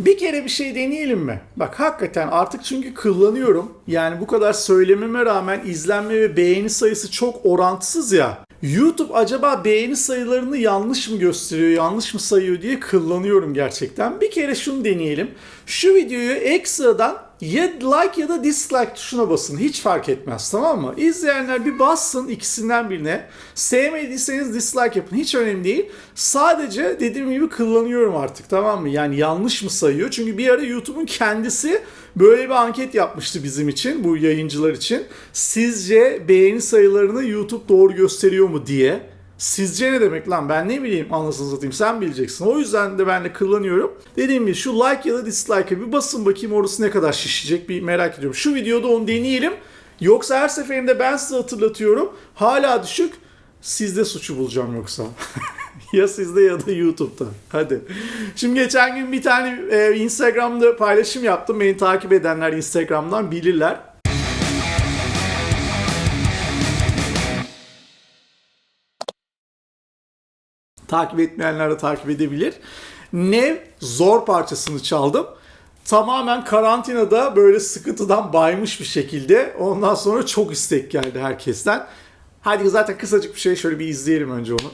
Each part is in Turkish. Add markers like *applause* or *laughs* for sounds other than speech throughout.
Bir kere bir şey deneyelim mi? Bak hakikaten artık çünkü kullanıyorum. Yani bu kadar söylememe rağmen izlenme ve beğeni sayısı çok orantısız ya. YouTube acaba beğeni sayılarını yanlış mı gösteriyor, yanlış mı sayıyor diye kullanıyorum gerçekten. Bir kere şunu deneyelim. Şu videoyu ekstradan ya like ya da dislike tuşuna basın. Hiç fark etmez tamam mı? İzleyenler bir bassın ikisinden birine. Sevmediyseniz dislike yapın. Hiç önemli değil. Sadece dediğim gibi kullanıyorum artık tamam mı? Yani yanlış mı sayıyor? Çünkü bir ara YouTube'un kendisi böyle bir anket yapmıştı bizim için, bu yayıncılar için. Sizce beğeni sayılarını YouTube doğru gösteriyor mu diye. Sizce ne demek lan ben ne bileyim anasını satayım sen bileceksin. O yüzden de ben de kullanıyorum. Dediğim gibi şu like ya da dislike'a bir basın bakayım orası ne kadar şişecek bir merak ediyorum. Şu videoda onu deneyelim. Yoksa her seferinde ben size hatırlatıyorum. Hala düşük. Sizde suçu bulacağım yoksa. *laughs* ya sizde ya da YouTube'da. Hadi. Şimdi geçen gün bir tane e, Instagram'da paylaşım yaptım. Beni takip edenler Instagram'dan bilirler. Takip etmeyenler de takip edebilir. Nev zor parçasını çaldım. Tamamen karantinada böyle sıkıntıdan baymış bir şekilde. Ondan sonra çok istek geldi herkesten. Hadi zaten kısacık bir şey şöyle bir izleyelim önce onu.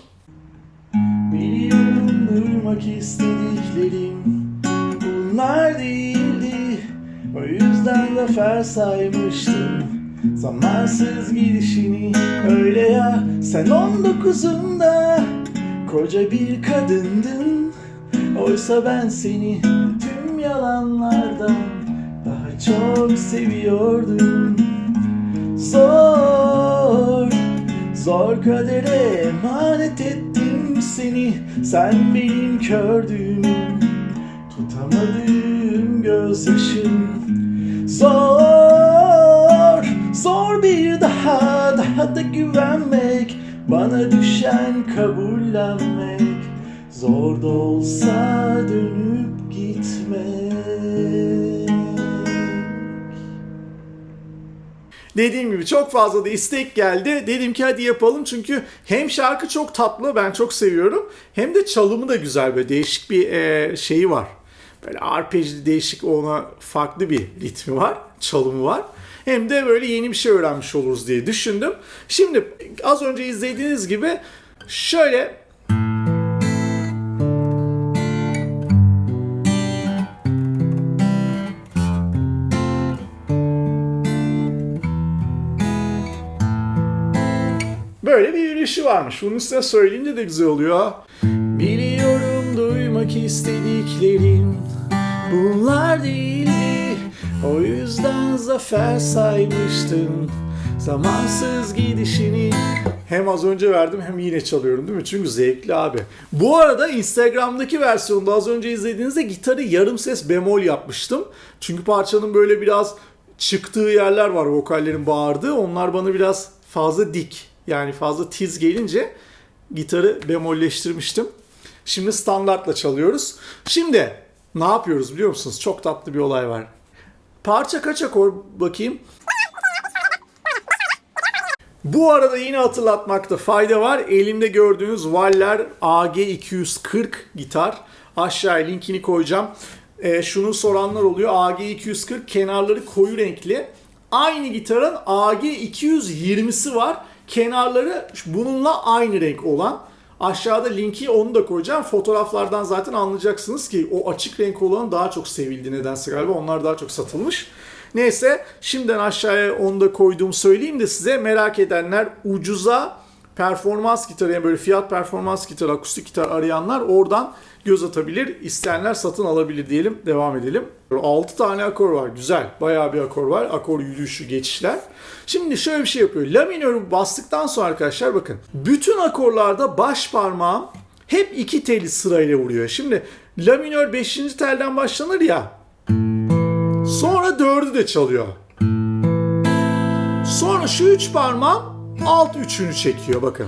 Biliyorum duymak istediklerim bunlar değildi. O yüzden zafer saymıştım. Zamansız gidişini öyle ya sen 19'unda koca bir kadındın. Oysa ben seni tüm yalanlardan daha çok seviyordum. Zor, zor kadere emanet ettim seni. Sen benim kördüğüm, tutamadığım gözyaşım. Zor, Düşen kabullenmek. Zor da olsa dönüp gitmek. Dediğim gibi çok fazla da istek geldi. Dedim ki hadi yapalım çünkü hem şarkı çok tatlı ben çok seviyorum. Hem de çalımı da güzel böyle değişik bir e, şeyi var. Böyle arpejli değişik ona farklı bir ritmi var. Çalımı var. Hem de böyle yeni bir şey öğrenmiş oluruz diye düşündüm. Şimdi az önce izlediğiniz gibi şöyle Böyle bir yürüyüşü varmış. Bunun üstüne söyleyince de güzel oluyor. Biliyorum duymak istediklerim bunlar değildi. O yüzden zafer saymıştım. Zamansız gidişini hem az önce verdim hem yine çalıyorum değil mi? Çünkü zevkli abi. Bu arada Instagram'daki versiyonda az önce izlediğinizde gitarı yarım ses bemol yapmıştım. Çünkü parçanın böyle biraz çıktığı yerler var vokallerin bağırdığı. Onlar bana biraz fazla dik yani fazla tiz gelince gitarı bemolleştirmiştim. Şimdi standartla çalıyoruz. Şimdi ne yapıyoruz biliyor musunuz? Çok tatlı bir olay var. Parça kaç akor bakayım. Bu arada yine hatırlatmakta fayda var. Elimde gördüğünüz Waller AG240 gitar. Aşağıya linkini koyacağım. E, şunu soranlar oluyor. AG240 kenarları koyu renkli. Aynı gitarın AG220'si var. Kenarları bununla aynı renk olan. Aşağıda linki onu da koyacağım. Fotoğraflardan zaten anlayacaksınız ki o açık renk olan daha çok sevildi nedense galiba. Onlar daha çok satılmış. Neyse şimdiden aşağıya onu da koyduğumu söyleyeyim de size merak edenler ucuza performans gitarı yani böyle fiyat performans gitarı, akustik gitar arayanlar oradan göz atabilir. İsteyenler satın alabilir diyelim. Devam edelim. 6 tane akor var. Güzel. Bayağı bir akor var. Akor yürüyüşü, geçişler. Şimdi şöyle bir şey yapıyor. La minörü bastıktan sonra arkadaşlar bakın. Bütün akorlarda baş parmağım hep iki teli sırayla vuruyor. Şimdi la minör 5. telden başlanır ya. Sonra dördü de çalıyor. Sonra şu üç parmağım alt üçünü çekiyor bakın.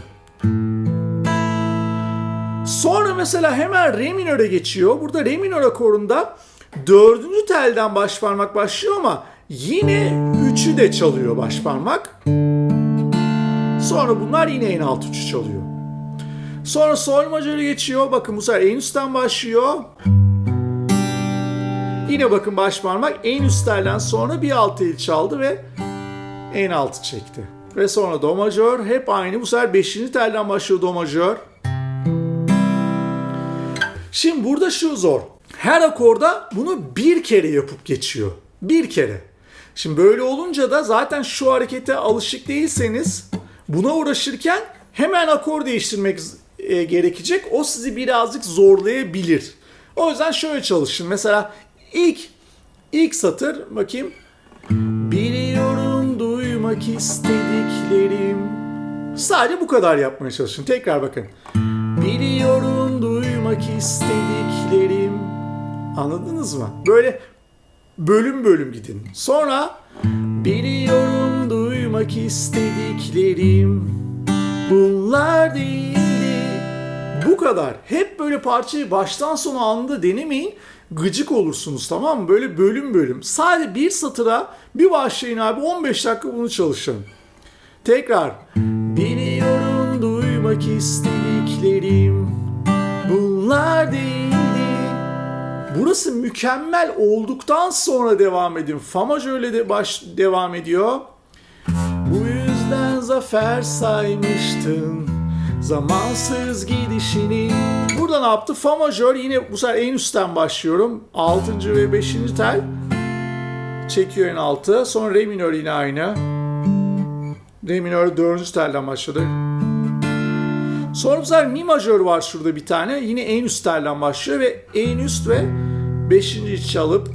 Sonra mesela hemen re minöre geçiyor. Burada re minör akorunda dördüncü telden baş parmak başlıyor ama yine üçü de çalıyor baş parmak. Sonra bunlar yine en alt üçü çalıyor. Sonra sol majörü geçiyor. Bakın bu sefer en üstten başlıyor. Yine bakın baş parmak en üst telden sonra bir alt el çaldı ve en altı çekti. Ve sonra do majör hep aynı. Bu sefer 5. telden başlıyor do majör. Şimdi burada şu zor. Her akorda bunu bir kere yapıp geçiyor. Bir kere. Şimdi böyle olunca da zaten şu harekete alışık değilseniz buna uğraşırken hemen akor değiştirmek e, gerekecek. O sizi birazcık zorlayabilir. O yüzden şöyle çalışın. Mesela ilk ilk satır bakayım. Biliyorum duymak istediklerim. Sadece bu kadar yapmaya çalışın. Tekrar bakın. Biliyorum duymak istediklerim. Anladınız mı? Böyle bölüm bölüm gidin. Sonra biliyorum duymak istediklerim bunlar değildi. Bu kadar. Hep böyle parçayı baştan sona anında denemeyin. Gıcık olursunuz tamam mı? Böyle bölüm bölüm. Sadece bir satıra bir başlayın abi 15 dakika bunu çalışın. Tekrar. Biliyorum duymak istediklerim bunlar değildi. Burası mükemmel olduktan sonra devam edin. Fa majörle de baş devam ediyor. Bu yüzden zafer saymıştın zamansız gidişini. Burada ne yaptı? Fa majör yine bu sefer en üstten başlıyorum. 6. ve 5. tel. Çekiyor en altı. Sonra re minör yine aynı. Re minör 4. telden başladı. Sonra bu sefer mi majör var şurada bir tane. Yine en üst telden başlıyor ve en üst ve 5. çalıp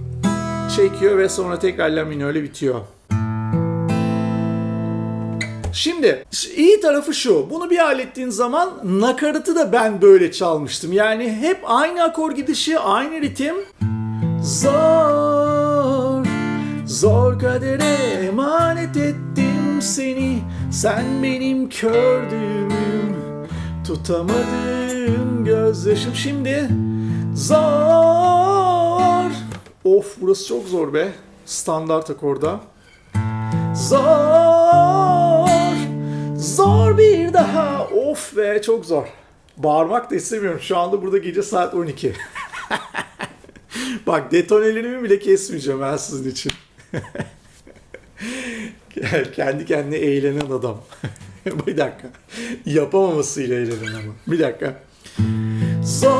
çekiyor ve sonra tekrar la minörle bitiyor. Şimdi iyi tarafı şu. Bunu bir hallettiğin zaman nakaratı da ben böyle çalmıştım. Yani hep aynı akor gidişi, aynı ritim. Zor, zor kadere emanet ettim seni. Sen benim kördüğümüm, tutamadığım gözyaşım. Şimdi zor. Of burası çok zor be. Standart akorda. Zor, zor bir daha. Of be çok zor. Bağırmak da istemiyorum. Şu anda burada gece saat 12. *laughs* Bak detonelerimi bile kesmeyeceğim ben sizin için. *laughs* Kendi kendine eğlenen adam. *laughs* bir dakika. Yapamamasıyla eğlenen ama. Bir dakika. Zor,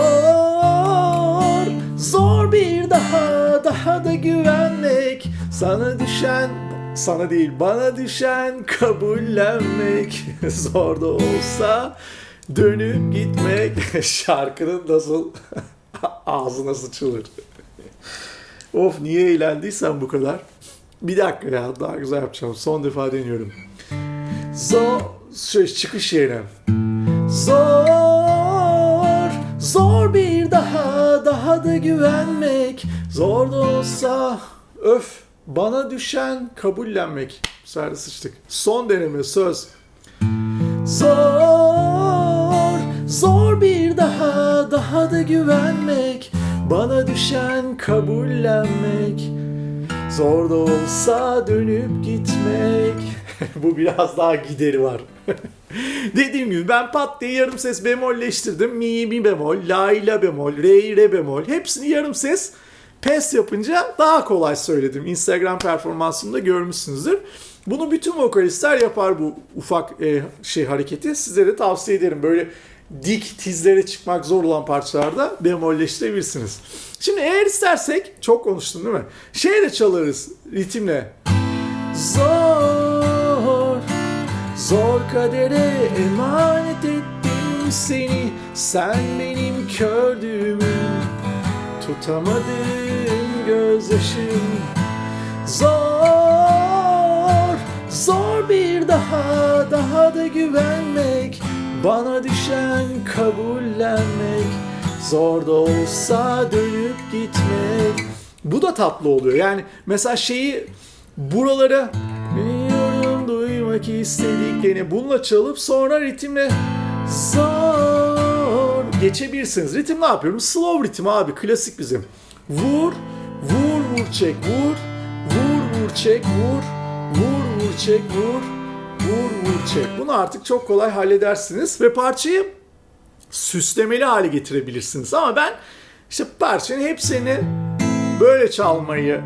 zor bir daha, daha da güvenmek. Sana düşen, sana değil bana düşen kabullenmek. *laughs* Zor da olsa dönüp gitmek. *laughs* Şarkının nasıl *laughs* ağzına sıçılır. of niye eğlendiysen bu kadar. Bir dakika ya daha güzel yapacağım. Son defa deniyorum. Zor, şey, çıkış yerine. Zor, zor bir daha, daha da güvenmek. Zor da olsa öf bana düşen kabullenmek. Bu sefer de sıçtık. Son deneme söz. Zor, zor bir daha, daha da güvenmek. Bana düşen kabullenmek. Zor da olsa dönüp gitmek. *laughs* Bu biraz daha gideri var. *laughs* Dediğim gibi ben pat diye yarım ses bemolleştirdim. Mi, mi bemol, la, la bemol, re, re bemol. Hepsini yarım ses pes yapınca daha kolay söyledim. Instagram performansımda görmüşsünüzdür. Bunu bütün vokalistler yapar bu ufak e, şey hareketi. Size de tavsiye ederim. Böyle dik tizlere çıkmak zor olan parçalarda bemolleştirebilirsiniz. Şimdi eğer istersek, çok konuştum değil mi? Şey de çalarız ritimle. Zor, zor kadere emanet ettim seni. Sen benim kördüğümün, tutamadığım gözyaşım. Zor, zor bir daha, daha da güvenmek. Bana düşen kabullenmek. Zor da olsa dönüp gitmek. Bu da tatlı oluyor. Yani mesela şeyi buralara biliyorum duymak istediklerini bununla çalıp sonra ritimle zor geçebilirsiniz. Ritim ne yapıyorum? Slow ritim abi klasik bizim. Vur, vur, vur, çek, vur, vur, vur, çek, vur, vur, vur, çek, vur, vur, vur, çek. Bunu artık çok kolay halledersiniz ve parçayı süslemeli hale getirebilirsiniz. Ama ben işte parçanın hepsini böyle çalmayı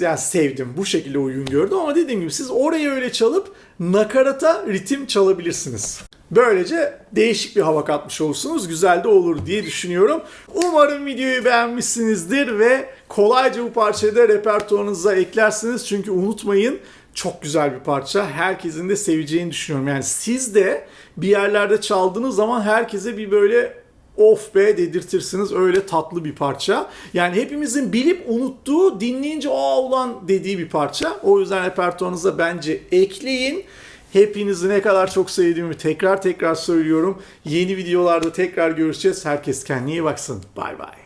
yani sevdim. Bu şekilde uygun gördüm ama dediğim gibi siz orayı öyle çalıp nakarata ritim çalabilirsiniz. Böylece değişik bir hava katmış olursunuz. Güzel de olur diye düşünüyorum. Umarım videoyu beğenmişsinizdir ve kolayca bu parçayı da repertuarınıza eklersiniz. Çünkü unutmayın çok güzel bir parça. Herkesin de seveceğini düşünüyorum. Yani siz de bir yerlerde çaldığınız zaman herkese bir böyle of be dedirtirsiniz. Öyle tatlı bir parça. Yani hepimizin bilip unuttuğu, dinleyince aa ulan dediği bir parça. O yüzden repertuarınıza bence ekleyin. Hepinizi ne kadar çok sevdiğimi tekrar tekrar söylüyorum. Yeni videolarda tekrar görüşeceğiz. Herkes kendine iyi baksın. Bay bay.